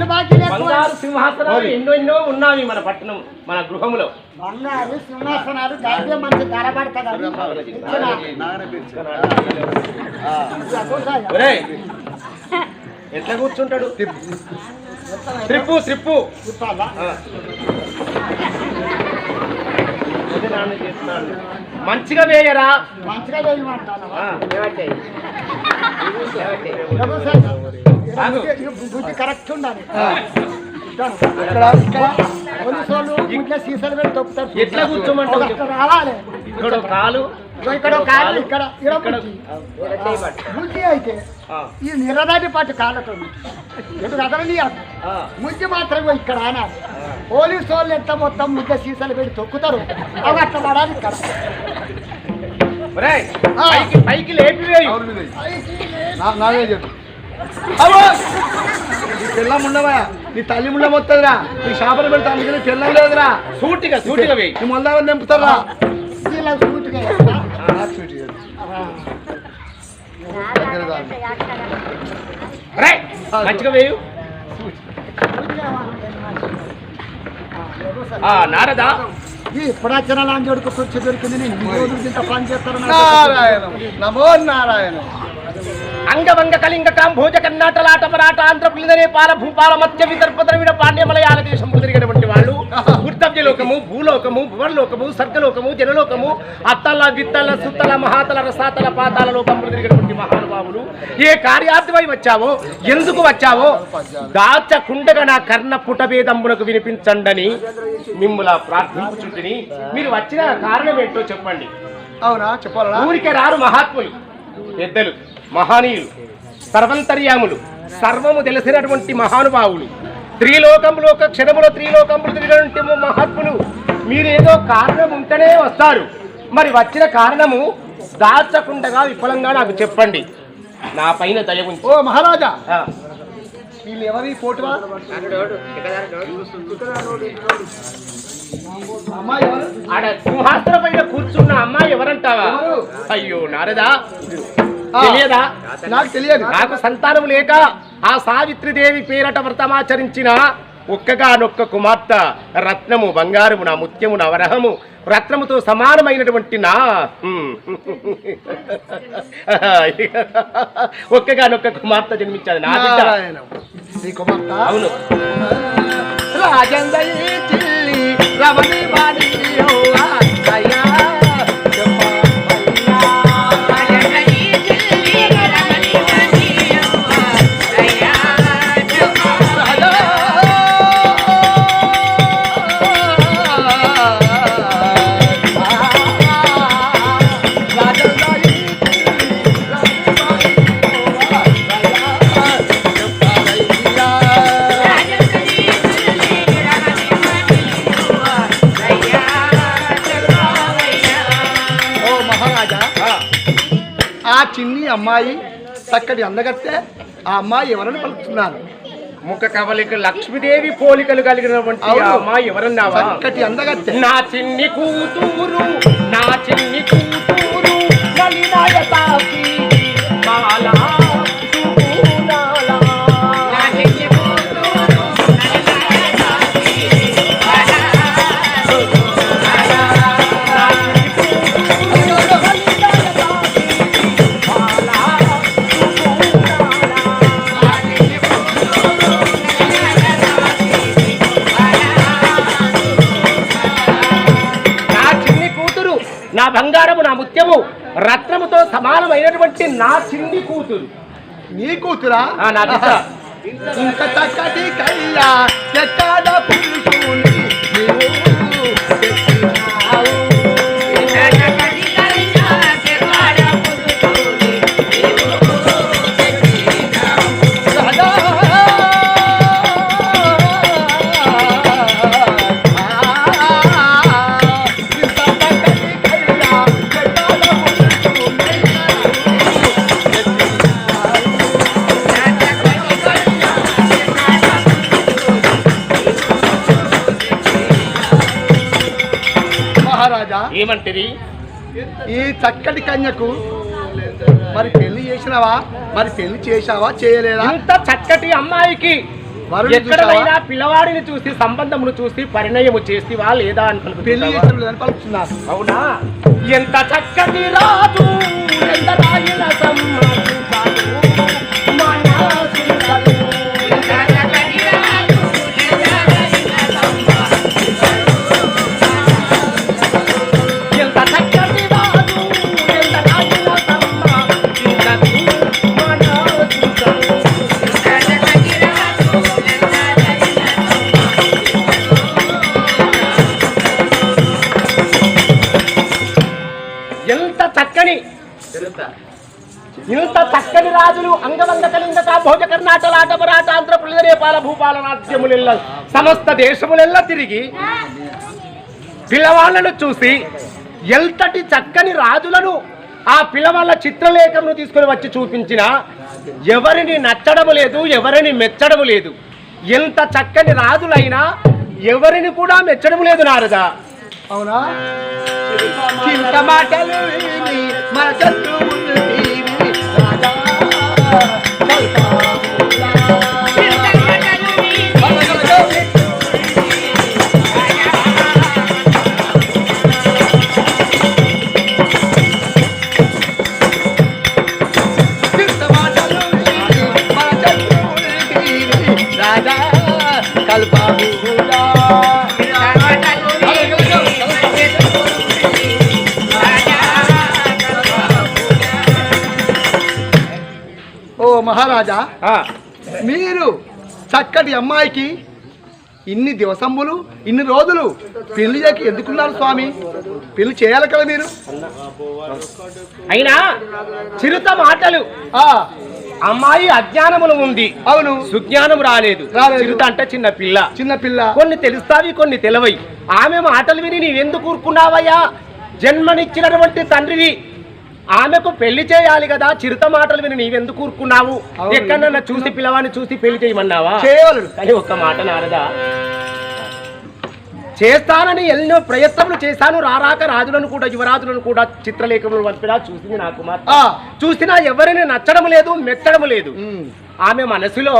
బంగారు సింహాసనాలు ఎన్నో ఎన్నో ఉన్నవి మన పట్టణం మన గృహములో. బంగారు సింహాసనాలు ఒరేయ్, ఎట్లా కూర్చుంటాడు? త్రిప్పు త్రిప్పు. మంచిగా వేయరా. మంచిగా చేయమంటాను బుద్ధి కరెక్ట్ ఉండాలి. ఆ. ఇక్కడ ఇక్కడ పోలీసు వాళ్ళు ఇంట్లో సీసాలు పెట్టి తొక్కుతారు. ఎట్లా రావాలి. ఇక్కడ కాలు ఇక్కడ కాలు అయితే ఈ నిరదాటి పాటు కాలతో ఎటు కదలని ఆ, ముద్దు మాత్రమే ఇక్కడ అనాలి పోలీసు వాళ్ళు ఎంత మొత్తం ముద్ద సీసాలు పెట్టి తొక్కుతారు? అవి అట్లా పడాలి ఇక్కడ. పైకి లేపి నాదే చెప్పు. అవ్వ! నీ పిల్లం ఉండవా? నీ తల్లి ముండ నీ షాపలు పెడతా అందుకని పిల్లం లేదురా. సూటిగా సూటిగా వేయి. నీ నింపుతారా మంచిగా వేయు. ఆ నారదా. ఈ ఇప్పుడచ్చిన లాంటి కూర్చో దొరికింది. నేను పని చేస్తాను నారాయణం. నమో నారాయణం. అంగవంగ కళింగ కాంభోజ కర్ణాటలాట పరాట ఆంధ్ర పులిదనే పాల భూపాల మధ్య విదర్భ ద్రవిడ పాండ్య మలయాళ దేశం తిరిగినటువంటి వాళ్ళు. గుర్తవ్య లోకము భూలోకము భువనలోకము సర్గలోకము జనలోకము అత్తల విత్తల సుత్తల మహాతల రసాతల పాతాల లోకములు తిరిగినటువంటి మహానుభావులు. ఏ కార్యార్థమై వచ్చావో ఎందుకు వచ్చావో దాచకుండగా నా కర్ణ పుటభేదంబునకు వినిపించండని మిమ్ముల ప్రార్థించుచుంటిని మీరు వచ్చిన కారణం ఏంటో చెప్పండి. అవునా? చెప్పాలా ఊరికే రారు మహాత్ములు పెద్దలు. మహనీయులు సర్వంతర్యాములు సర్వము తెలిసినటువంటి మహానుభావులు త్రిలోకములు ఒక క్షణములో త్రిలోకములు తిరిగినటువంటి మహాత్ములు మీరేదో కారణం ఉంటేనే వస్తారు. మరి వచ్చిన కారణము దాచకుండగా విఫలంగా నాకు చెప్పండి. నా పైన దయ ఓ మహారాజా! వీళ్ళు ఎవరి? ఆడ సింహాసనం పైన కూర్చున్న అమ్మాయి ఎవరంటావా? ఎవరు? అయ్యో నారదా. తెలియదా? నాకు తెలియదు. నాకు సంతానం లేక ఆ సావిత్రిదేవి పేరట వ్రతమాచరించిన ఒక్కగానొక్క కుమార్తె రత్నము బంగారము నా ముత్యము నా వరహము రత్నముతో సమానమైనటువంటి నా. ఒక్కగానొక్క కుమార్తె జన్మించాది నా అవును. రాజందరి అమ్మాయి చక్కటి అందగత్తే ఆ అమ్మాయి ఎవరని పలుకుతున్నారు? ముఖ కవలిక లక్ష్మీదేవి పోలికలు కలిగినటువంటి. అమ్మాయి ఎవరన్నావా? చక్కటి అందగత్తే. నా చిన్ని కూతురు నా చిన్ని కూతురు నా కూతురు నీ కూతురా నా. ఇంత చక్కటి కయ్యా ఎక్కడ పురుషుని ఏమంటిది? ఈ చక్కటి కన్యకు మరి పెళ్ళి చేసినావా? మరి పెళ్ళి చేశావా? చేయలేదా? ఇంత చక్కటి అమ్మాయికి ఎక్కడైనా పిల్లవాడిని చూసి సంబంధమును చూసి పరిణయము చేస్తివా లేదా అని పెళ్ళి పలుకుతున్నారు అవునా? ఎంత చక్కటి రాజు ఎంత భోజ కర్ణాటక ఆటపరాట ఆంధ్ర పులిదరేపాల భూపాల నాట్యములెల్ల సమస్త దేశములెల్ల తిరిగి పిల్లవాళ్ళను చూసి ఎంతటి చక్కని రాజులను ఆ పిల్లవాళ్ళ చిత్రలేఖను తీసుకొని వచ్చి చూపించిన ఎవరిని నచ్చడము లేదు ఎవరిని మెచ్చడము లేదు. ఎంత చక్కని రాజులైనా ఎవరిని కూడా మెచ్చడము లేదు నారదా. అవునా? మాటలు మన రాజా చక్కటి అమ్మాయికి ఇన్ని దివసంబులు ఇన్ని రోజులు పెళ్ళి చేయక ఎందుకున్నారు స్వామి? పెళ్ళి చేయాలి కదా మీరు? అయినా చిరుత మాటలు. ఆ. అమ్మాయి అజ్ఞానములు ఉంది. అవును. సుజ్ఞానం రాలేదు. రాలేదు. చిరుత అంటే చిన్న పిల్ల. చిన్న పిల్ల. కొన్ని తెలుస్తావి కొన్ని తెలవై ఆమె మాటలు విని నీవెందుకు ఊరుకున్నావయ్యా? జన్మనిచ్చినటువంటి తండ్రివి ఆమెకు పెళ్ళి చేయాలి కదా చిరుత మాటలు విని నీవెందుకు ఊరుకున్నావు? అవును. ఎక్కడన్నా చూసి పిల్లవాడిని చూసి పెళ్ళి చేయమన్నావా? చేయవలడు. కానీ ఒక్క మాట నారదా? చేస్తానని ఎన్నో ప్రయత్నములు చేశాను. రారాక రాజులను కూడా యువరాజులను కూడా చిత్రలేఖములు పంపినా చూసింది నాకు మాత్రం. చూసినా ఎవరిని నచ్చడం లేదు మెచ్చడం లేదు. ఆమె మనసులో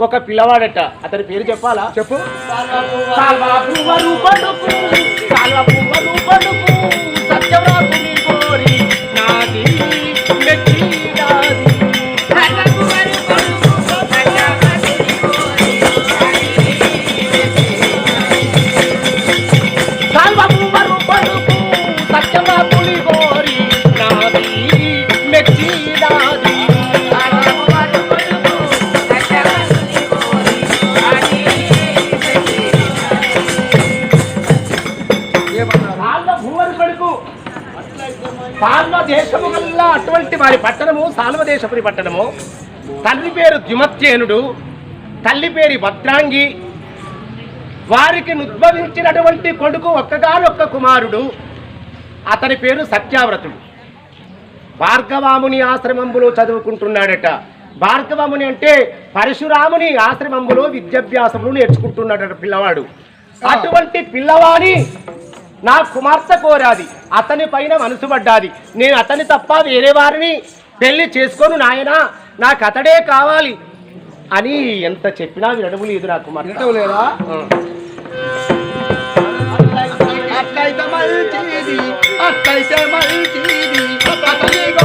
ఒక పిల్లవాడట. అతని పేరు చెప్పాలా? చెప్పు. సాల్వ సాల్వదేశపురి పట్టణము తండ్రి పేరు ద్యుమత్యేనుడు తల్లి పేరు భద్రాంగి. వారికి ఉద్భవించినటువంటి కొడుకు ఒక్కగానొక్క కుమారుడు. అతని పేరు సత్యావ్రతుడు. భార్గవాముని ఆశ్రమంబులో చదువుకుంటున్నాడట. భార్గవముని అంటే పరశురాముని ఆశ్రమంబులో విద్యాభ్యాసములు నేర్చుకుంటున్నాడట పిల్లవాడు. అటువంటి పిల్లవాని నా కుమార్తె కోరాది. అతని పైన మనసుపడ్డాది నేను అతని తప్ప వేరే వారిని పెళ్ళి చేసుకోను నాయనా నాకు అతడే కావాలి అని ఎంత చెప్పినా వినడము లేదు నా కుమార్తె వినటం లేదా. అట్లయితే మంచిది అట్లయితే మంచిది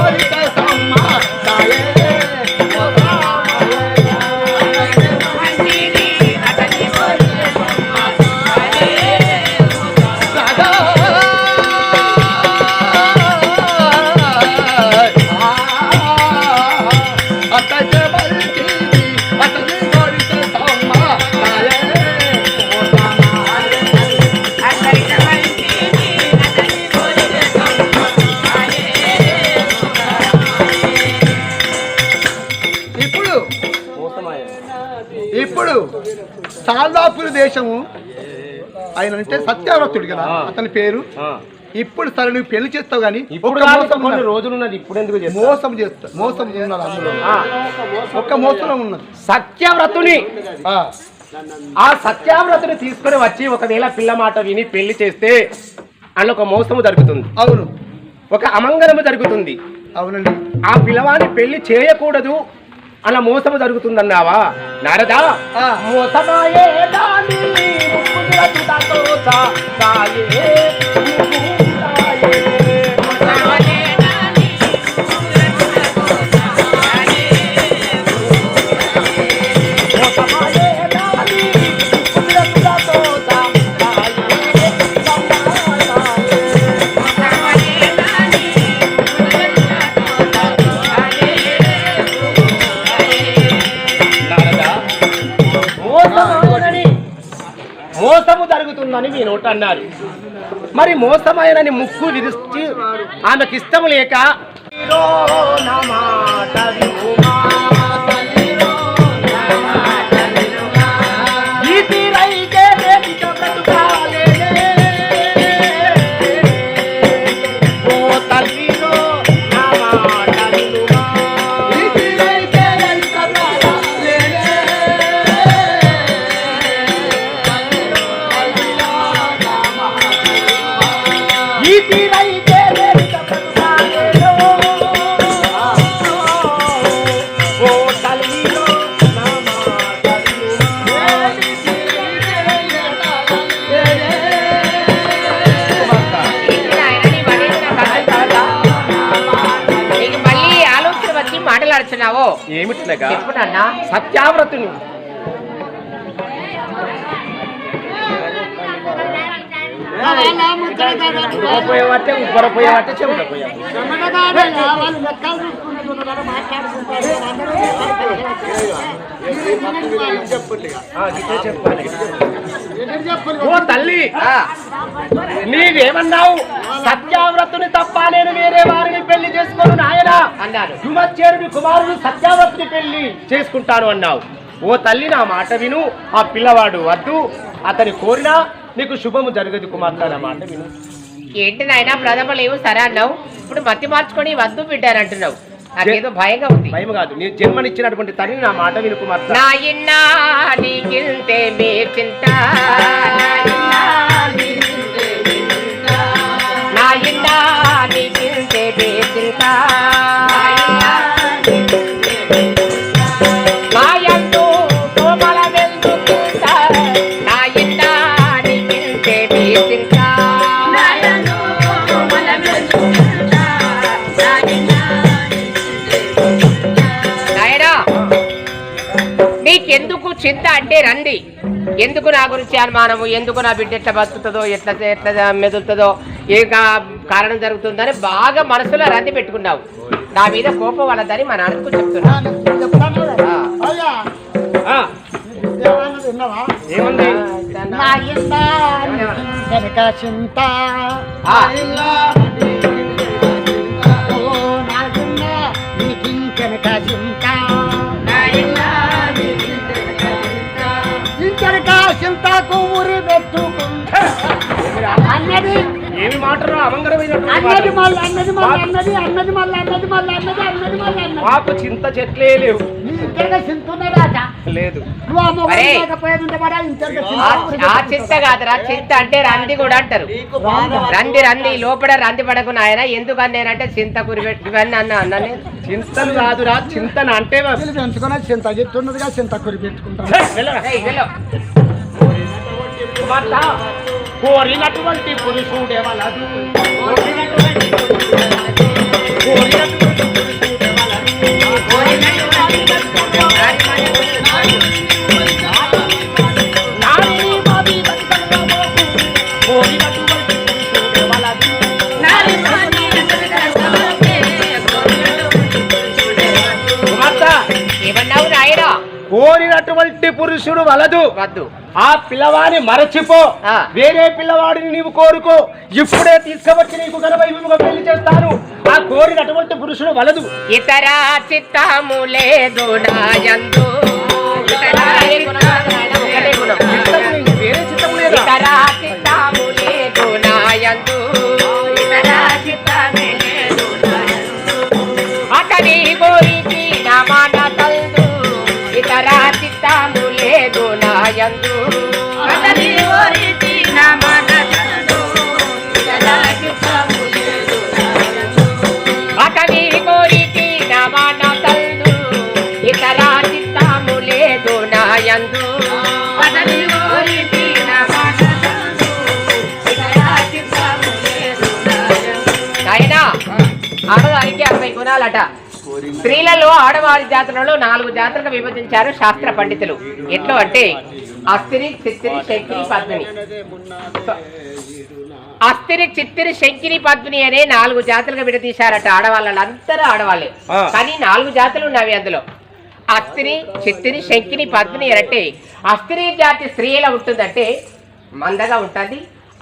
సత్యావ్రతుడు కదా. అతని పేరు. ఇప్పుడు సరే నువ్వు పెళ్ళి చేస్తావు కానీ కొన్ని ఉన్నది. రోజులు ఉన్నది ఇప్పుడు ఎందుకు? మోసం చేస్తా మోసం ఉన్నారు అందులో. ఒక్క మోసం ఉన్నది. సత్యవ్రతుని. ఆ, సత్యావ్రతుని తీసుకొని వచ్చి ఒకవేళ పిల్ల మాట విని పెళ్ళి చేస్తే అందులో ఒక మోసము జరుగుతుంది. అవును. ఒక అమంగళము జరుగుతుంది. అవునండి. ఆ పిల్లవాని పెళ్ళి చేయకూడదు. అలా మోసము జరుగుతుందన్నావా? నారదా? ఆ. మోసమాయే దాని జరుగుతుందని మీ నోట అన్నారు మరి మోసమైనని ముక్కు విరిచి ఆమెకి ఇష్టం లేక ఇదే చెప్పాలి ఎదురు చెప్పులు. ఓ తల్లి నీవేమన్నావు? సత్యావ్రతుని తప్ప నేను వేరే వారిని పెళ్ళి చేసుకోను నాయనా. అన్నాను యువచేరుడి కుమారుడు సత్యావ్రతుని పెళ్ళి చేసుకుంటాను అన్నావు. ఓ తల్లి నా మాట విను. ఆ పిల్లవాడు వద్దు. అతని కోరినా నీకు శుభము జరగదు కుమార్తె నా మాట విను. ఏంటి నాయన ప్రథమ లేవు సరే అన్నావు. ఇప్పుడు మతి మార్చుకొని వద్దు బిడ్డారంటున్నావు నాకేదో భయంగా ఉంది. భయం కాదు. నీ జన్మనిచ్చినటువంటి తల్లి నా మాట విను కుమార్తె. నా ఇన్నా నీకింతే మీ చింత. నా ఇన్నా నీకింతే మీ చింత. చింత అంటే రండి. ఎందుకు నా గురించి అనుమానము? ఎందుకు నా బిడ్డ ఎట్లా బతుకుతుందో ఎట్లా ఎట్లా మెదులుతుందో ఏ కారణం జరుగుతుందని బాగా మనసులో రంది పెట్టుకున్నావు. నా మీద కోపం వాళ్ళదని మా నాన్నకు చెప్తున్నా? ఏముంది? చింత. అన్నది. ఏమి మాటలు అమంగళమైనటువంటి అన్నది. మళ్ళీ అన్నది మళ్ళీ అన్నది అన్నది మళ్ళీ అన్నది మళ్ళీ అన్నది అన్నది మళ్ళీ అన్నది. మాకు చింత చెట్లే లేవు. చింత ఉన్నదా లేదు. నువ్వు ఆ మొగలు అరే. లేకపోయేది ఉంటే మరి ఆ ఇంకెనక చింత ఆ- ఊరి ఆ చింత కాదురా. చింత అంటే రంది కూడా అంటారు. రంది రంది లోపల రంది పడకు నాయన. ఎందుకు అన్నానంటే చింత కురిపెట్టి ఇవన్నీ అన్న అన్ననే చింతలు కాదురా. చింతన అంటే పెంచుకున్న చింత చెట్టున్నదిగా చింత కురి హే, వెళ్ళరా. ఏయ్, వెళ్ళు. కుమార్తె, కోరినటువంటి పురుషుడే వలదు కోరినటువంటి పురుషుడే వలదు. నారీ పురుషుడు వలదు వద్దు ఆ పిల్లవాడిని మరచిపో. వేరే పిల్లవాడిని నీవు కోరుకో ఇప్పుడే తీసుకువచ్చి నీకు ఘనవైభవంగా పెళ్ళి చేస్తాను ఆ కోరినటువంటి పురుషుడు వలదు ఇతర చిత్తము లేదు నాయందు. చిత్తము నీకు వేరే చిత్తము లేదా? ఇతర చిత్తము లేదు నాయందు ఇతర చిత్తమే లేదు నాయందు. అతని గురించి నా గుణాలట. స్త్రీలలో ఆడవారి జాతరలో నాలుగు జాతరలు విభజించారు శాస్త్ర పండితులు. ఎట్లు అంటే అస్తిరి చిత్తిరి శంకిరి పద్మిని. అస్తిరి చిత్తిరి శంకిరి పద్మిని అనే నాలుగు జాతులుగా విడదీశారట ఆడవాళ్ళందరూ అందరూ ఆడవాళ్ళే. కానీ నాలుగు జాతులు ఉన్నవి అందులో. అస్త్రి చిత్తిరి శంకిని పద్మిని అంటే అస్త్రి జాతి స్త్రీ ఎలా ఉంటుందంటే మందగా ఉంటుంది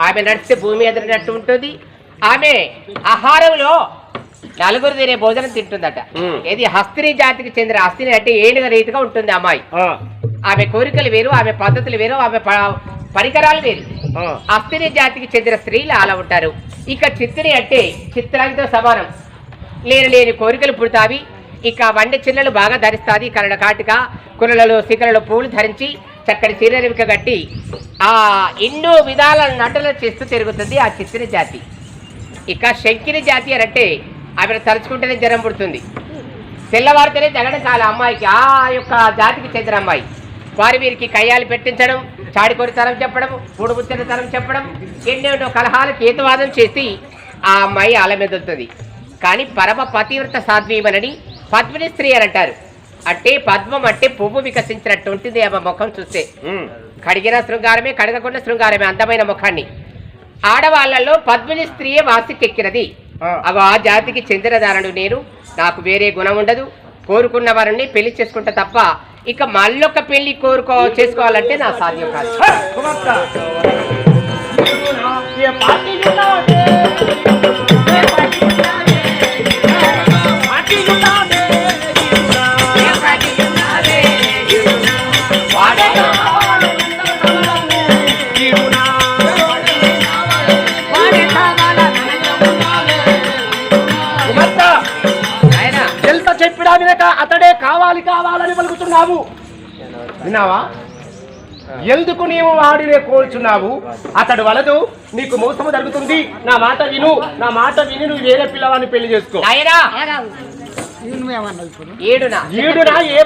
ఆమె నడిస్తే భూమి ఎదురునట్టు ఉంటుంది. ఆమె ఆహారంలో నలుగురు తినే భోజనం తింటుందట. ఇది హస్త్రి జాతికి చెందిన హస్తిని అంటే ఏనుగ రీతిగా ఉంటుంది అమ్మాయి. ఆమె కోరికలు వేరు ఆమె పద్ధతులు వేరు ఆమె పరికరాలు వేరు. ఆ. అస్థిని జాతికి చెందిన స్త్రీలు అలా ఉంటారు. ఇక చిత్తిని అంటే చిత్రాంగితో సమానం. లేని లేని కోరికలు పుడతావి. ఇక వండి చిన్నలు బాగా ధరిస్తాది. కన్నడ కాటిక కులలో శిఖరలో పూలు ధరించి చక్కటి చీరరివిక కట్టి ఆ ఎన్నో విధాల నటన చేస్తూ తిరుగుతుంది ఆ చిత్తిని జాతి. ఇక శంకిని జాతి అని అంటే ఆమెను తలుచుకుంటేనే జ్వరం పుడుతుంది. తెల్లవారితేనే జగడం కాల అమ్మాయికి ఆ యొక్క జాతికి చెందిన అమ్మాయి. వారి వీరికి కయ్యాలు పెట్టించడం చాడికొరి తరం చెప్పడం పూడుబుచ్చని తరం చెప్పడం ఎన్నెన్నో కలహాలకు హేతువాదం చేసి ఆ అమ్మాయి ఆలమెదులుతుంది కానీ పరమ పతివ్రత సాధ్వీమనని పద్మిని స్త్రీ అని అంటారు. అంటే పద్మం అంటే పువ్వు వికసించినట్టు ఉంటుంది ఆమె ముఖం చూస్తే. కడిగిన శృంగారమే కడగకుండా శృంగారమే అందమైన ముఖాన్ని. ఆడవాళ్ళలో పద్మిని స్త్రీయే వాసికెక్కినది. అవి ఆ జాతికి చెందినదానడు నేను. నాకు వేరే గుణం ఉండదు. కోరుకున్న వారిని పెళ్ళి చేసుకుంటా తప్ప ఇక మళ్ళొక్క పెళ్ళి కోరుకో చేసుకోవాలంటే నా సాధ్యం కాదు? పార్టీ వినక అతడే కావాలి కావాలని పలుకుతున్నావు. విన్నావా? ఎందుకు నీవు వాడినే కోల్చున్నావు? అతడు వలదు నీకు మోసము జరుగుతుంది. నా మాట విను నా మాట విని నువ్వు వేరే పిల్లవాడిని పెళ్ళి చేసుకో. ఏడునా? ఏ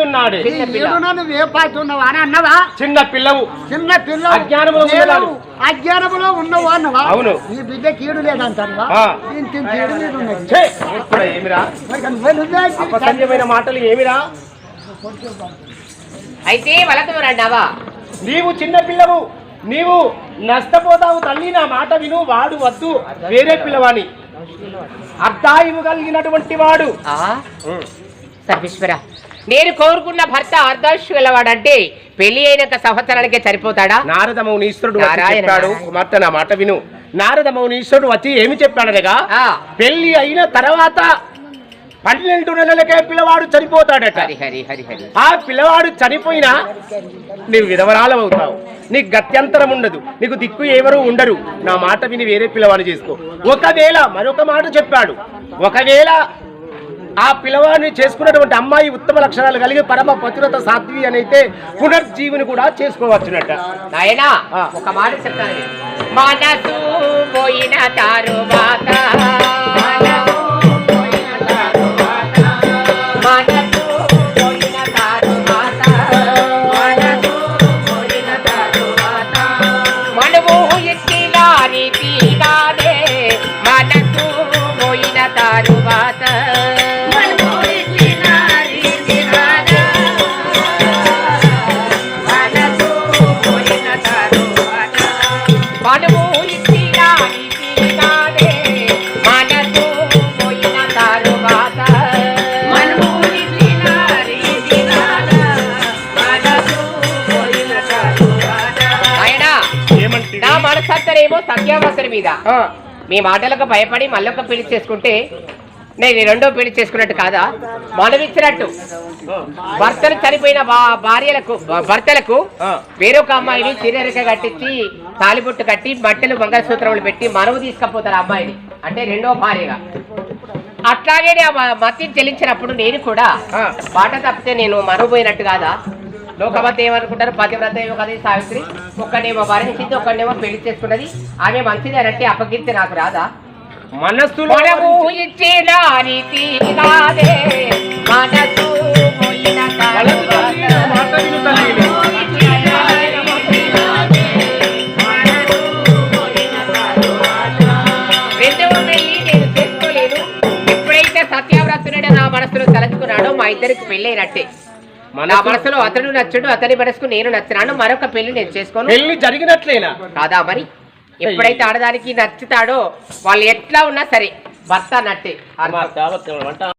ఉన్నాడు? చిన్న పిల్ల. ఏడునా? నువ్వు ఏ పార్టీ ఉన్నావా అని అన్నవా? చిన్న పిల్లవు. చిన్న పిల్ల అజ్ఞానములో నేను ఉన్నవాడు. అజ్ఞానములో ఉన్నవా అన్నవా? అవును. నీ బిడ్డ కీడు లేదంటావా కీడు మీద ఉన్నది ఏమిరా? మాటలు ఏమిరా? అయితే నీవు చిన్న పిల్లవు. నీవు నష్టపోతావు తల్లి నా మాట విను. వాడు వద్దు. వేరే పిల్లవాని అర్ధాయువు కలిగినటువంటి వాడు. సర్వేశ్వర నేను కోరుకున్న భర్త అర్ధాశు వెళ్ళవాడంటే పెళ్ళి అయినాక సంవత్సరానికే సరిపోతాడా? నారద మౌనీశ్వరుడు. చెప్పాడు. కుమార్తె నా మాట విను. నారద మౌనీశ్వరుడు వచ్చి ఏమి చెప్పాడనగా. పెళ్ళి అయిన తర్వాత పన్నెండు నెలలకే పిల్లవాడు చనిపోతాడట. ఆ పిల్లవాడు చనిపోయినా నీవు విధవరాలవుతావు. నీకు గత్యంతరం ఉండదు. నీకు దిక్కు ఎవరు ఉండరు. నా మాట విని వేరే పిల్లవాడిని చేసుకో. ఒకవేళ మరొక మాట చెప్పాడు. ఒకవేళ ఆ పిల్లవాడిని చేసుకున్నటువంటి అమ్మాయి ఉత్తమ లక్షణాలు కలిగి పరమ పతివ్రత సాధ్వి అని అయితే పునర్జీవిని కూడా చేసుకోవచ్చునట. నాయనా ఆ. ఒక మాట చెప్తాను. మనసు పోయిన సత్యావసరం మీద. మీ మాటలకు భయపడి మళ్ళొక పెళ్ళి చేసుకుంటే నేను ఈ రెండో పెళ్ళి చేసుకున్నట్టు కాదా? మనం ఇచ్చినట్టు భర్తలు చనిపోయిన భార్యలకు భర్తలకు. వేరొక అమ్మాయిని చిరరిక కట్టించి తాలిబొట్టు కట్టి మట్టెలు మంగళసూత్రములు పెట్టి మనవు తీసుకపోతారు అమ్మాయిని. అంటే రెండో భార్యగా. అట్లాగే ఆ మ- మత్తిని చెల్లించినప్పుడు నేను కూడా. మాట తప్పితే నేను పోయినట్టు కాదా? లోకవత ఏమనుకుంటారు పతివ్రత ఏమో కదా ఈ సావిత్రి. ఒక్కడేమో భరించింది ఒక్కడేమో పెళ్ళి చేసుకున్నది. ఆమె మంచిది అని అంటే నాకు రాదా? మనస్సులో మనము ఇచ్చిన మనసు నా సత్యావ్రత నచ్చుతున్నాడో మా ఇద్దరికి పెళ్ళి అయినట్టే నా మనసు- మనసులో అతడు నచ్చుడు అతని మనసుకు నేను నచ్చినాను మరొక పెళ్ళి నేను చేసుకోను. పెళ్ళి జరిగినట్లేనా? కాదా మరి? ఎప్పుడైతే ఆడదానికి నచ్చుతాడో వాళ్ళు ఎట్లా ఉన్నా సరే భర్త నట్టే.